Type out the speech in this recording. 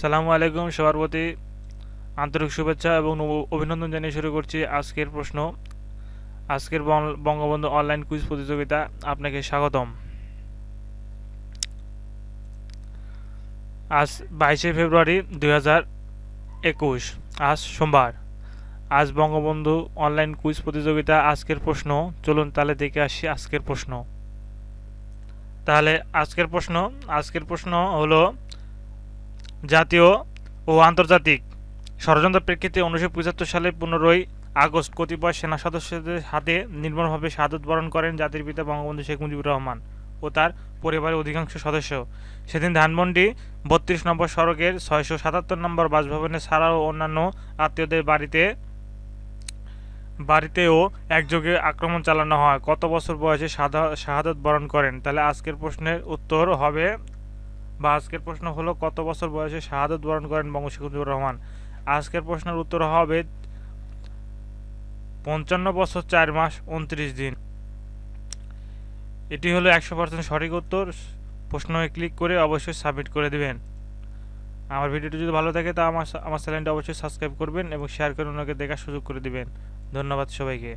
সালামু আলাইকুম সবার প্রতি আন্তরিক শুভেচ্ছা এবং অভিনন্দন জানিয়ে শুরু করছি আজকের প্রশ্ন। আজকের বঙ্গবন্ধু অনলাইন কুইজ প্রতিযোগিতা আপনাকে স্বাগতম। আজ বাইশে ফেব্রুয়ারি দুই একুশ, আজ সোমবার। আজ বঙ্গবন্ধু অনলাইন কুইজ প্রতিযোগিতা আজকের প্রশ্ন। চলুন তাহলে দেখে আসি আজকের প্রশ্ন। তাহলে আজকের প্রশ্ন আজকের প্রশ্ন হলো জাতীয় ও আন্তর্জাতিক ষড়যন্ত্র প্রেক্ষিতে উনিশশো পঁচাত্তর সালে পনেরোই আগস্ট কতিপয় সেনা সদস্যদের হাতে নির্মমভাবে শাহাদত বরণ করেন জাতির পিতা বঙ্গবন্ধু শেখ মুজিবুর রহমান ও তার পরিবারের অধিকাংশ সদস্য। সেদিন ধানমন্ডি বত্রিশ নম্বর সড়কের ছয়শো সাতাত্তর নম্বর বাসভবনে ছাড়াও অন্যান্য আত্মীয়দের বাড়িতে, বাড়িতেও একযোগে আক্রমণ চালানো হয়। কত বছর বয়সে শাহাদত বরণ করেন? তাহলে আজকের প্রশ্নের উত্তর হবে বা আজকের প্রশ্ন হলো, কত বছর বয়সে শাহাদত বরণ করেন বঙ্গবন্ধু মুজিবুর রহমান? আজকের প্রশ্নের উত্তর হবে পঞ্চান্ন বছর চার মাস উনত্রিশ দিন। এটি হলো একশো পার্সেন্ট সঠিক উত্তর। প্রশ্নে ক্লিক করে অবশ্যই সাবমিট করে দেবেন। আমার ভিডিওটি যদি ভালো থাকে, তা আমার আমার চ্যানেলটা অবশ্যই সাবস্ক্রাইব করবেন এবং শেয়ার করে অন্যকে দেখার সুযোগ করে দিবেন। ধন্যবাদ সবাইকে।